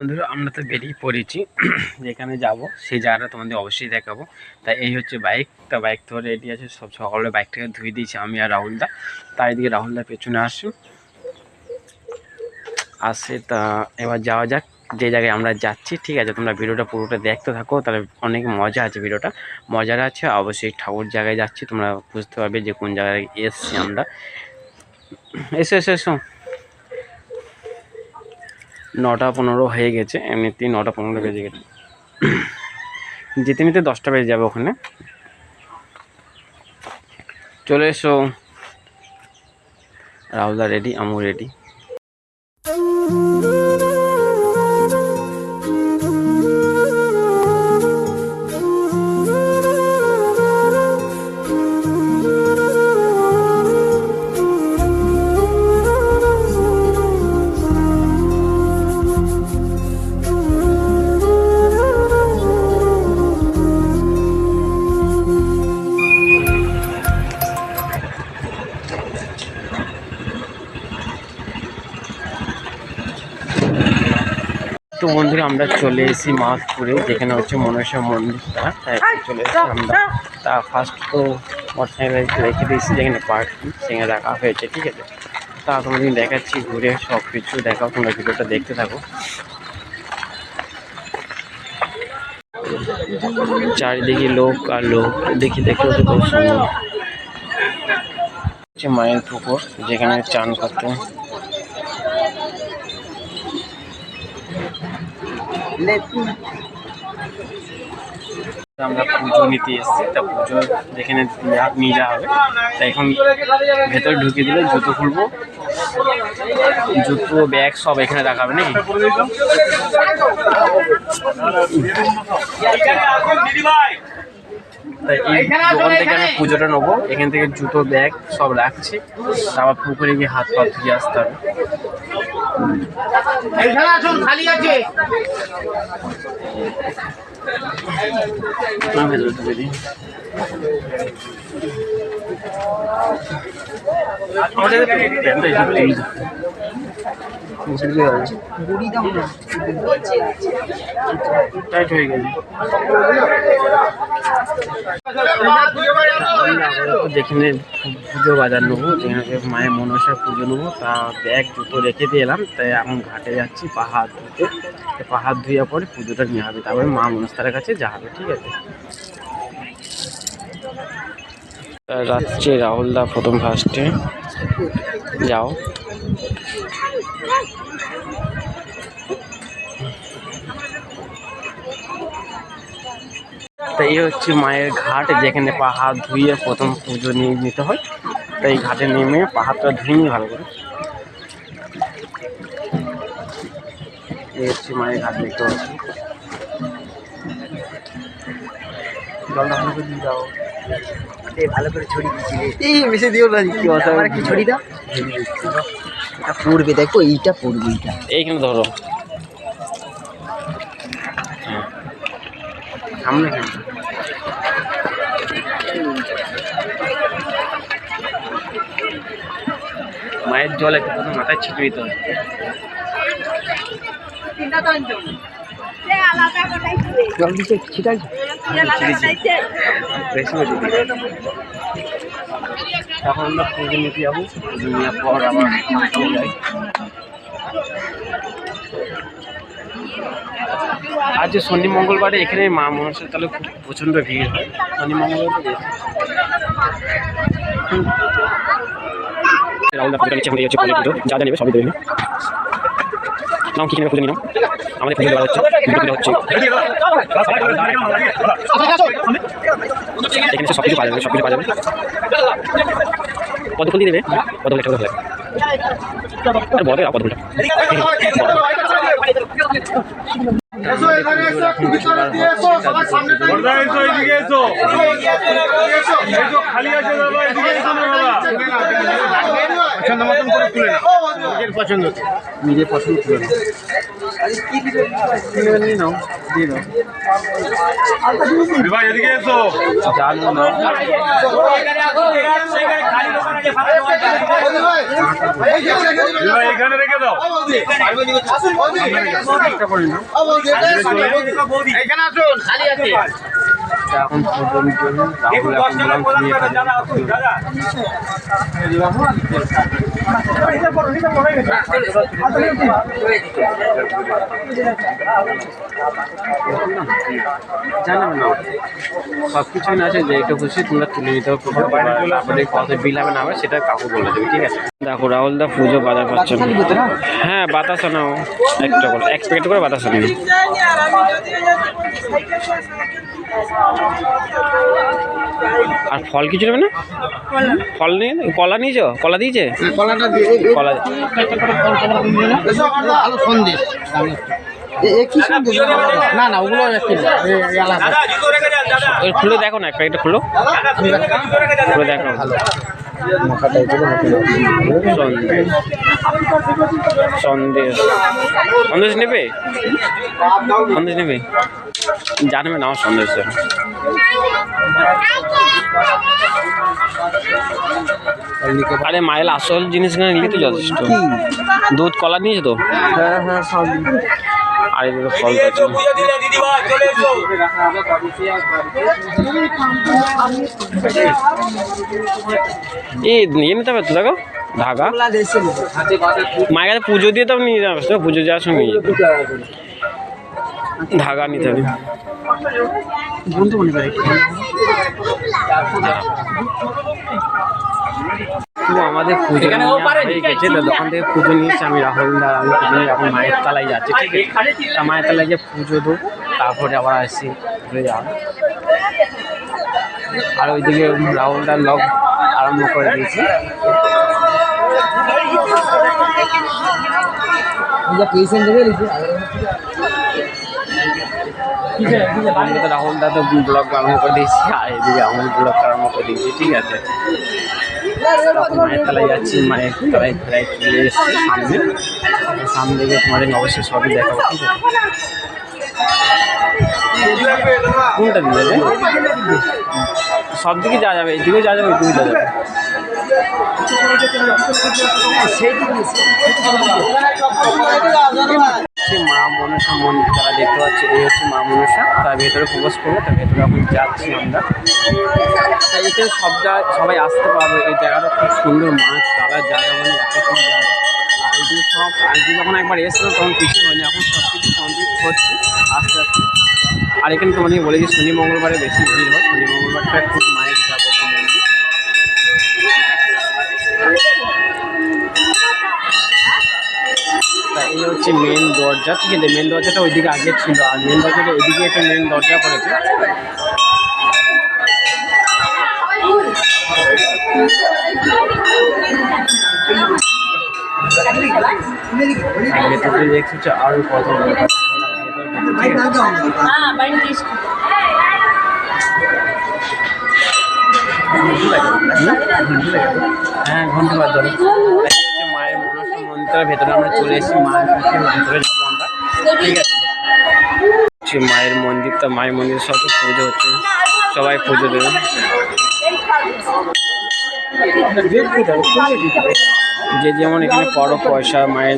বন্ধুরা, আমরা তো বেরিয়ে পড়েছি। যেখানে যাব, সেই জায়গাটা তোমাদের অবশ্যই দেখাবো। তাই এই হচ্ছে বাইক। তা বাইক তো রেডি আছে, সব সকালে বাইকটাকে ধুয়ে দিয়েছি আমি আর রাহুলদা। তাই এদিকে রাহুলদা পেছনে আসু। আসে, তা এবার যাওয়া যাক। যে জায়গায় আমরা যাচ্ছি, ঠিক আছে, তোমরা ভিডিওটা পুরোটা দেখতে থাকো, তাহলে অনেক মজা আছে ভিডিওটা। মজার আছে, অবশ্যই ঠাকুর জায়গায় যাচ্ছি, তোমরা বুঝতে পারবে যে কোন জায়গায় এসছি আমরা। এসো এসো এসো। নটা পনেরো হয়ে গেছে, এমনিতেই নটা পনেরো বেজে গেছে। যেতে নিতে দশটা বেজে যাবে ওখানে। চলে এসো। রাহুলদা রেডি আমু রেডি তো বন্ধুরা, আমরা চলে এসেছি মাছপুরে যেখানে হচ্ছে মনসা মন্দিরটা। চলে এসেছি আমরা। তা ফার্স্ট তো মোটরসাইকেল রেখে দিয়েছি, যেখানে পার্কিং সেখানে রাখা হয়েছে, ঠিক আছে? তা তোমাদের দেখাচ্ছি ঘুরে সব কিছু দেখাও, তোমরা ভিডিওটা দেখতে থাকো। চারিদিকে লোক আর লোক, দেখি, দেখতে হচ্ছে খুব সুন্দর। মায়ের পুকুর, যেখানে চান করতে আমরা পুজো নিতে এসেছি তা পুজো যেখানে নিয়ে যাওয়া হবে তা এখন ভেতরে ঢুকিয়ে দিলে জুতো খুলবো। জুতো ব্যাগ সব এখানে রাখাবে নাকি? তাই এই দোকান থেকে আমি পুজোটা নেব। এখান থেকে জুতো ব্যাগ সব রাখছি। তারপর পুকুরে গিয়ে হাত পা ধুয়ে আসতে হবে। এখানে আসুন খালি আছে। আমাদের টাইট হয়ে আপাতত যেখানে পুজো বাজার নেব যেখানে মায়ের মনসা পুজো নেব তা ব্যাগ জুতো রেখে দিয়ে এলাম তাই এখন ঘাটে যাচ্ছি পাহাড় ধুতে। পাহাড় ধুয়ে পরে পুজোটা নিয়ে হবে তারপরে মা মনস্তারের কাছে যা হবে ঠিক আছে? তা যাচ্ছে রাহুলদা প্রথম ফার্স্টে যাও। তো এই হচ্ছে মায়ের ঘাট যেখানে পা হাত ধুয়ে প্রথম পুজো নিয়ে নিতে হয়। তো এই ঘাটে নেমে পাহাড়টা ধুয়ে নিই ভালো করে। এই হচ্ছে মায়ের ঘাট দেখতে পাচ্ছি। জলটা ভালো করে দিয়ে দাও। ভালো করে ছড়ি এই বেশি দিও না কি আমার কি ছড়ি দাও। এটা পড়বে দেখো এইটা পড়বে এইটা। এইখানে ধরো। সামনে মায়ের জল একটু প্রথম মাথায় ছিটে দিতে হবে জল দিচ্ছে ছিটাই বেশি বেশি আমরা পুজো নিতে যাব পর চলে যাই। আজ শনি মঙ্গলবারে এখানে মা মনসার তাহলে খুব প্রচণ্ড ভিড় হয়। শনি মঙ্গলবার নেবে আমাদের হচ্ছে। এখানে সব কিছু পাওয়া যাবে সব কিছু পাওয়া যাবে। পদ্মফুলটা এসো এখানে এসো একটু ভিতরে দিয়ে এসো সবার সামনে বর্দা এসো এদিকে এসো। এসো খালি আছে বাবা এদিকে এসো। না বাবা পছন্দ মতন করে তুলে নাও নিজের পছন্দ। নিজের পছন্দ তুলে না। এখানে রেখে দাও। একটা করে নাও এখানে আসুন খালি আছে তা এখন রাহুল এখন বললাম তুমি জানাবে না সব কিছুই না। আছে যে এটা খুশি তোমরা তুলে নিতে হবে। কত বিল হবে না হবে সেটা কাকু বলে দেবে ঠিক আছে? দেখো রাহুল দা পুজো বাজার পাচ্ছে হ্যাঁ বাতাসা নাও একটা করে এক প্যাকেট করে বাতাসা নিও আর ফল কিছু নেবে না? ফল নিয়ে কলা নিয়েছ? কলা দিয়েছে? কলাটা কলা সন্দেশ না না ওগুলো খুলে দেখো না একটা প্যাকেটটা খুলো। খুলে দেখো ভালো সন্দেশ। সন্দেশ সন্দেশ নেবে? সন্দেশ নেবে? জানবে না আমার সন্দেশ। আরে মায়ের আসল জিনিসগুলো নিলে তো। যথেষ্ট দুধ কলা নিয়েছে তো? হ্যাঁ হ্যাঁ সব আর এগুলো ফল এই নিয়ে নিতে হবে তো দেখো ধাগা। মায়ের কাছে পুজো দিয়ে তো নিয়ে যাবে তো পুজো যাওয়ার সময়। ধাগা নিতে হবে। বন্ধু মনে আমাদের পুজো গেছে তো দোকান থেকে পুজো নিয়েছি আমি রাহুল দা আমি পুজো নিয়ে এখন মায়ের তলায় যাচ্ছি ঠিক আছে? তা মায়ের তলায় যে পুজো দেবো তারপরে আবার আসি ঘুরে যাওয়া। আর ওইদিকে রাহুল দার লগ আরম্ভ করে দিয়েছি। আমি তো রাহুল দা তো ব্লগ আরম্ভ করে দিয়েছি আর এদিকে আমি ব্লগ আরম্ভ করে দিয়েছি ঠিক আছে? মায়ের তলায় যাচ্ছি মায়ের তলায় সামনে সামনে অবশ্যই সবই দেখাবো ঠিক কোনটা যাবে সব দিকে যাওয়া যাবে এইদিকেও যাওয়া যাবে ওইদিকেও যাওয়া যাবে হচ্ছে মা মনসা মন্দির তারা দেখতে পাচ্ছে, এই হচ্ছে মা মনসা। তার ভেতরে প্রবেশ করব, তার ভেতরে এখন যাচ্ছি আমরা। তাই এখানে সব জায়গায় সবাই আসতে পারবে। এই জায়গাটা খুব সুন্দর মাছ তারা জায়গা মানে এত সুন্দর সব আগে যখন একবার এসেছিলাম তখন কিছু হয়নি। এখন সব কিছু কমপ্লিট হচ্ছে, আস্তে আস্তে। আর এখানে তোমাদের বলে দিই, শনি মঙ্গলবারে বেশি ভিড় হয়। শনি মঙ্গলবারটা খুব মায়ের এই হচ্ছে মেন দরজা ঠিক আছে? মেন দরজাটা ওইদিকে আগে ছিল আর মেন দরজাটা এদিকে একটা মেন দরজা করেছে। ভেতরে দেখছি আরও কত হ্যাঁ ঘণ্টা বাদ ধরে মন্দিরের ভেতরে আমরা চলে এসেছি মায়ের ভেতরে যাব আমরা। ঠিক আছে। মায়ের মন্দিরটা মায়ের মন্দির সব পুজো হচ্ছে। সবাই পুজো দেবে। যে যেমন এখানে বড় পয়সা মায়ের।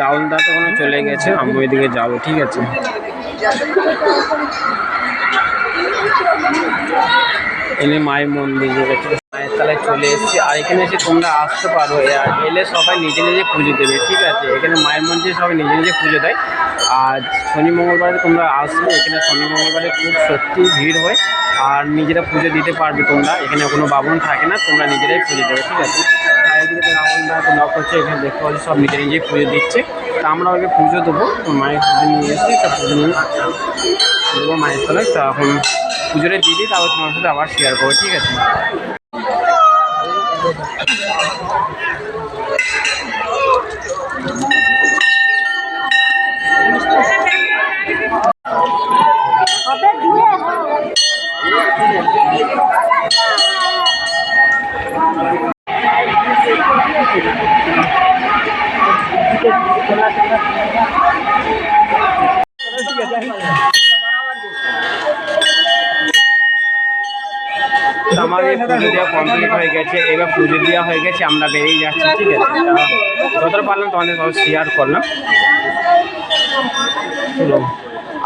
রাহুল দা তো কোনো চলে গেছে আমি ওইদিকে যাব ঠিক আছে। এনে মায়ের মন্দির মায়ের তলায় চলে এসেছি। আর এখানে এসে তোমরা আসতে পারো। এলে সবাই নিজে নিজে পুজো দেবে, ঠিক আছে? এখানে মায়ের মন্দিরে সবাই নিজে নিজে পুজো দেয়। আর শনি মঙ্গলবারে তোমরা আসবে। এখানে শনি মঙ্গলবারে খুব সত্যি ভিড় হয়। আর নিজেরা পুজো দিতে পারবে তোমরা। এখানে কোনো বাবন থাকে না, তোমরা নিজেরাই পুজো দেবে, ঠিক আছে? তো লক হচ্ছে এখানে দেখতে পাচ্ছি সব নিজে নিজেই পুজো দিচ্ছে। তা আমরা আগে পুজো দেবো। মায়ের পুজো নিয়ে এসেছি তা পুজো দেবো মায়ের তলায়। তা এখন পুজোটা দিয়ে দিই, তারপর তোমার সাথে আবার শেয়ার করব, ঠিক আছে? года. পুজো দেওয়া কমপ্লিট হয়ে গেছে, এবার পুজো দেওয়া হয়ে গেছে, আমরা বেরিয়ে যাচ্ছি, ঠিক আছে? যতটা পারলাম তোমাদের সব শেয়ার করলাম।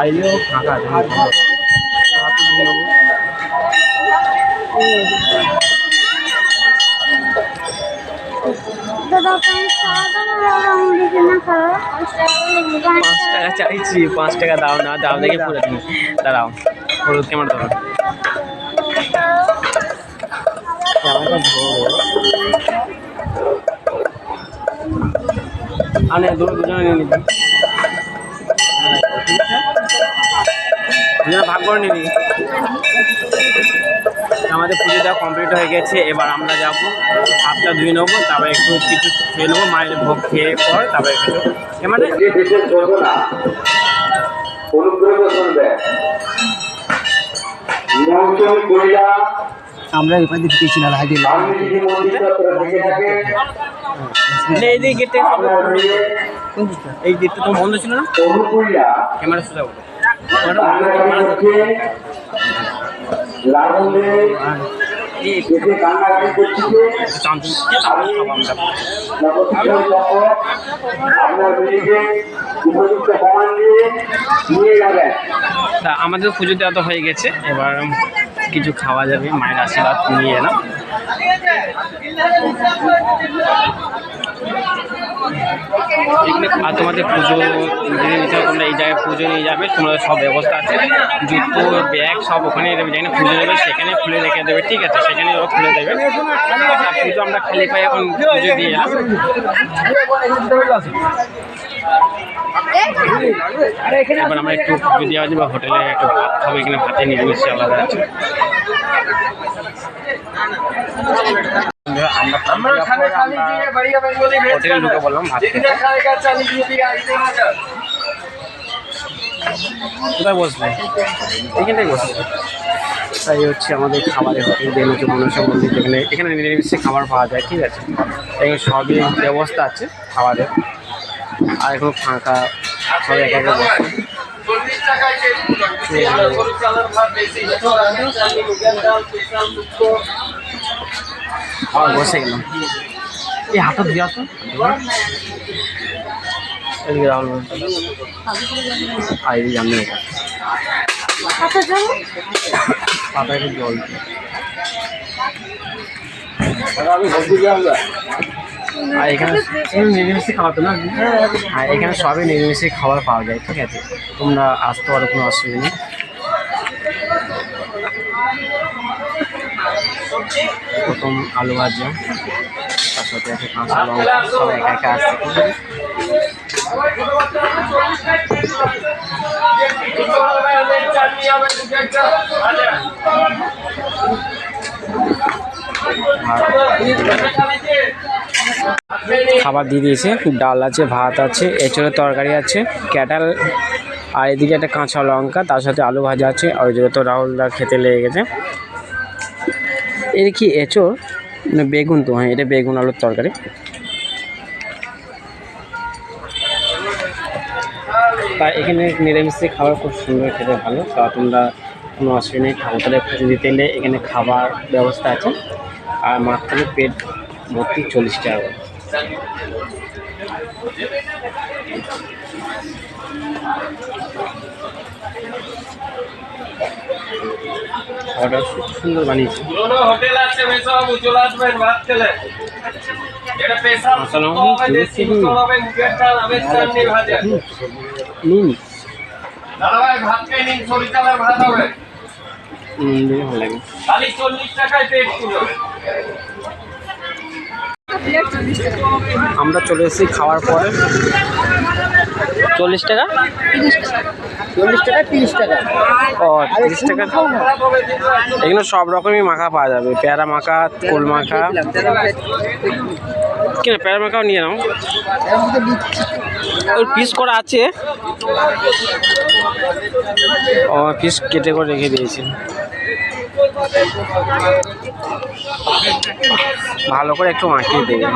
আইলেও ফাঁকা। পাঁচ টাকা চাইছি, পাঁচ টাকা দাও না, দাও দেখে পুরো দিন। দাঁড়াও, হলুদ ক্যামেরা দাও আনে দুটো দুজনে নিয়ে নিবি দুজনে ভাগ করে নিবি আমাদের পুজো দেওয়া কমপ্লিট হয়ে গেছে এবার আমরা যাব হাতটা ধুয়ে নেব তারপর একটু কিছু খেয়ে নেব মায়ের ভোগ খেয়ে পর তারপর এ মানে অনুগ্রহ শুনবেন মৌসুমী আমরা এবার দিকে পেয়েছি না হাইডে আপনি যদি মন্দির চত্বরে থেকে থাকেন না, এই দিকে গেটে এই গেটটা তো বন্ধ ছিল না? ক্যামেরা সোজা তা আমাদের পুজো দেওয়া তো হয়ে গেছে। এবার কিছু খাওয়া যাবে, মায়ের আশীর্বাদ নিয়ে এলাম। আর তোমাদের পুজো যদি নিতে তোমরা এই জায়গায় পুজো নিয়ে যাবে, তোমাদের সব ব্যবস্থা আছে। জুতো, ব্যাগ সব ওখানে যেখানে পুজো দেবে সেখানে খুলে রেখে দেবে, ঠিক আছে? সেখানে ওরা খুলে দেবে। পুজো আমরা খালি পাই এখন পুজো দিয়ে এবার আমরা একটু দেওয়া আছে বা হোটেলে একটু ভাত খাব এখানে ভাতে নিরামিষ আলাদা আছে। হোটেলে ঢুকে বললাম ভাত কোথায় বসবে? এখানটাই বসবে। তাই হচ্ছে আমাদের খাবারের হোটেল বেলুচু মনসা মন্দির যেখানে এখানে নিরামিষে খাবার পাওয়া যায় ঠিক আছে? এখানে সবই ব্যবস্থা আছে খাবারের। আর এখন ফাঁকা সব একা একা বসে। আর বসে গেলাম। এই হাতটা দিয়ে আসো। এদিকে রাহুল। আর এদিকে আমি এটা। কত জন পাতায় জল দিই। আর এখানে এখানে নিরামিষে খাওয়া না? আর এখানে সবই নিরামিষে খাবার পাওয়া যায়, ঠিক আছে? তোমরা আসতে পারো, কোনো অসুবিধা নেই। প্রথম আলু ভাজা, তার সাথে আছে কাঁচা লঙ্কা সব একা একা আসছে আছে? খাবার দিয়ে দিয়েছে ডাল আছে, ভাত আছে এঁচড়ের তরকারি আছে, ক্যাটাল আর এদিকে একটা কাঁচা লঙ্কা, তার সাথে আলু ভাজা আছে, আর ওইদিকে তো রাহুলদা খেতে লেগে গেছে। এর কি এঁচড়? বেগুন তো হ্যাঁ এটা বেগুন আলুর তরকারি। তা এখানে নিরামিষে খাবার খুব সুন্দর, খেতে ভালো। তা তোমরা কোনো অসুবিধা নেই ঠাকুরতলায় পুজো দিতে এখানে খাবার ব্যবস্থা আছে। আর মাত্র পেট ভর্তি চল্লিশ টাকা। খাবারটা খুব সুন্দর বানিয়েছে। ভালো লাগে। চল্লিশ টাকায় পেট আমরা চলে এসেছি খাওয়ার পরে। চল্লিশ টাকা? চল্লিশ টাকা তিরিশ টাকা। ও তিরিশ টাকা এখানে সব রকমই মাখা পাওয়া যাবে। প্যারা মাখা কোল মাখা। কেন প্যারা মাখাও নিয়ে নাও। ওর পিস করা আছে। ও পিস কেটে করে রেখে দিয়েছি। ভালো করে একটু মাখিয়ে দেবে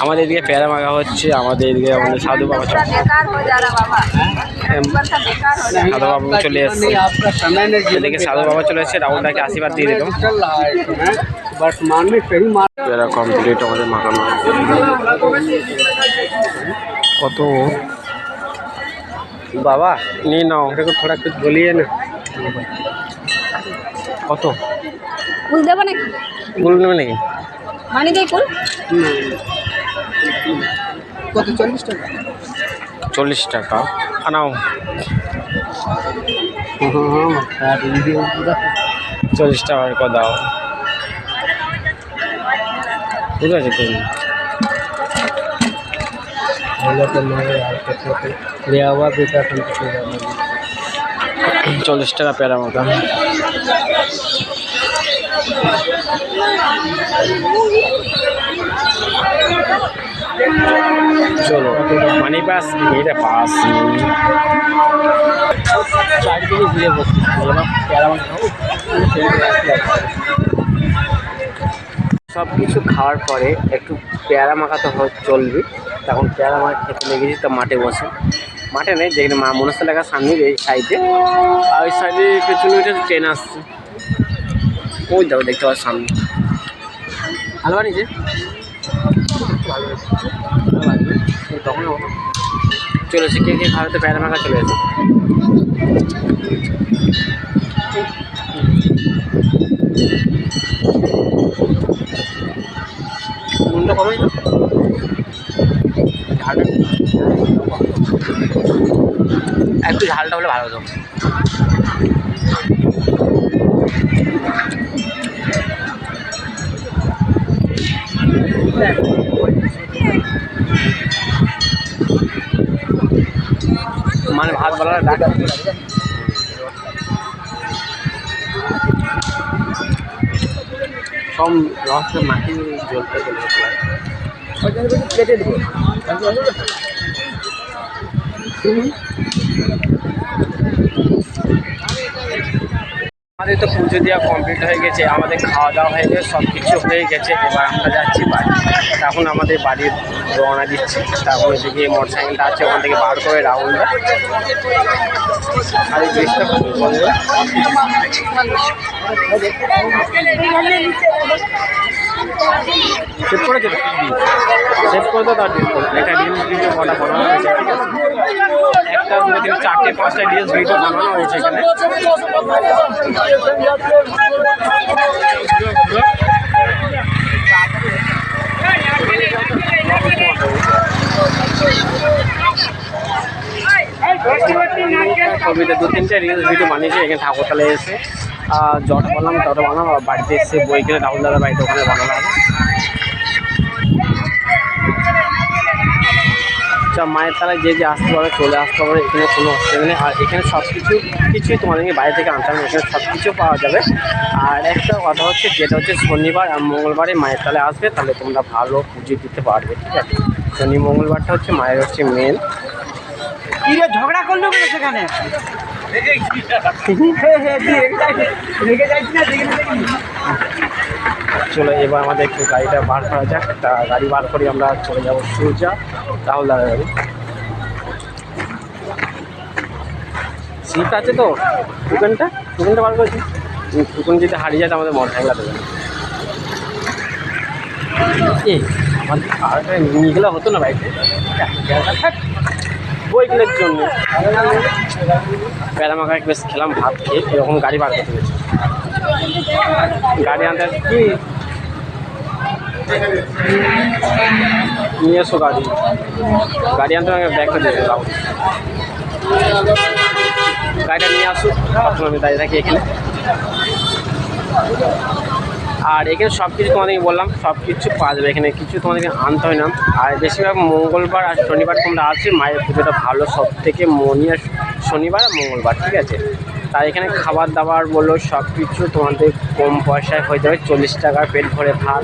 আমাদের এদিকে প্যারা মাখা হচ্ছে আমাদের এদিকে আমাদের সাধু বাবা চলে बेकार हो जा रहा बाबा ऊपर का बेकार हो जा সাধু বাবু চলে এসছে नहीं आपका समय नहीं जीवन এদিকে সাধু বাবা চলে এসছে রাহুলদাকে আশীর্বাদ দিয়ে দিলাম चल रहा है इस समय वर्तमान में सही मार्ग প্যারা কমপ্লিট আমাদের মাখানো কত বাবা নিয়ে নাও मेरे को थोड़ा कुछ बोलिए ना কত? ফুল দেব নাকি? ফুল নেবে নাকি? মানি দেয় ফুল? কত চল্লিশ টাকা? চল্লিশ টাকা। আনাও। চল্লিশ টাকার কথা দাও। ঠিক আছে তুমি? চল্লিশ টাকা প্যারা মতো। চলো মানি পাস এটা পাস চারদিকে ঘুরে সব কিছু খাওয়ার পরে একটু পেয়ারা মাখাতে চলবে। তখন পেয়ারা মাখা খেতে লেগেছি, তো মাঠে বসে। মাঠে নেই যেখানে মা মনসা লেখার সামনে এই সাইডে আর ওই সাইডে পেছনে ওইটা ট্রেন আসছে। ওই দেখো দেখতে পাচ্ছ সামনে। ভালো বানিয়েছে? চলেছে কে কে খাওয়াতে পেয়ারা মাখা চলে এসে নুনটা একটু ঝালটা হলে ভালো হতো। মানে ভাত বলার সব রসটা মাটি জলটা চলে কেটে দেবো। আমাদের তো পুজো দেওয়া কমপ্লিট হয়ে গেছে, আমাদের খাওয়া দাওয়া হয়ে গেছে সব কিছু হয়ে গেছে, এবার আমরা যাচ্ছি বাড়ি। তখন আমাদের বাড়ির রওনা দিচ্ছি, তারপর ওইদিকে মোটর সাইকেলটা আছে, ওখান থেকে বার করে রাহুলদা। আর এই জিনিসটা বন্ধ সেভ করেছ তো সেভ করে দাও তার একটা রিলস ভিডিও কটা বানানো হয়েছে। একটা চারটে, পাঁচটা রিলস ভিডিও বানানো হয়েছে এখানে। দু তিনটে রিলস ভিডিও বানিয়েছি, এখানে ঠাকুরতলায় এসে। যত বললাম তত আর বাড়িতে এসে বই কিনে রাহুল দাদার বাড়িতে ওখানে হবে। আচ্ছা মায়ের তলায় যে যে আসতে পারে চলে আসতে পারে এখানে কোনো অসুবিধা নেই। আর এখানে সব কিছু কিছুই তোমাদেরকে বাইরে থেকে আনতে হবে এখানে সব কিছু পাওয়া যাবে। আর একটা কথা হচ্ছে, যেটা হচ্ছে শনিবার আর মঙ্গলবারে মায়ের তলায় আসবে, তাহলে তোমরা ভালো পুজো দিতে পারবে, ঠিক আছে? শনি, মঙ্গলবারটা হচ্ছে মায়ের হচ্ছে মেন ঝগড়া করল সেখানে? চলো এবার আমাদের একটু গাড়িটা বার করা যাক। তা গাড়ি বার করে আমরা চলে যাব সূর্যা রাহুল দাদার গাড়ি সিট আছে তো? টুকেনটা টুকেনটা বার করেছি। টুকেন যদি হারিয়ে যায় আমাদের মন সাইকেল দেবে নিয়ে গেলে হতো না বাইকে বইগুলোর জন্য। প্যারামাকা বেশ খেলাম, ভাত খেয়ে এরকম গাড়ি বার করতে গেছি। গাড়ি আনতে কি? নিয়ে এসো গাড়ি। গাড়ি আনতে আমাকে ব্যাগটা দিয়ে দাও। গাড়িটা নিয়ে আসো তখন আমি দাঁড়িয়ে থাকি এখানে। আর এখানে সব কিছু তোমাদেরকে বললাম সব কিছু পাওয়া যাবে। এখানে কিছু তোমাদেরকে আনতে হয় না। আর বেশিরভাগ মঙ্গলবার আর শনিবার তোমরা আসবে, মায়ের পুজোটা ভালো সব থেকে মনিয়া শনিবার আর মঙ্গলবার, ঠিক আছে? তার এখানে খাবার দাবার বলো সব কিছু তোমাদের কম পয়সায় হয়ে যাবে, চল্লিশ টাকা পেট ভরে ভাত।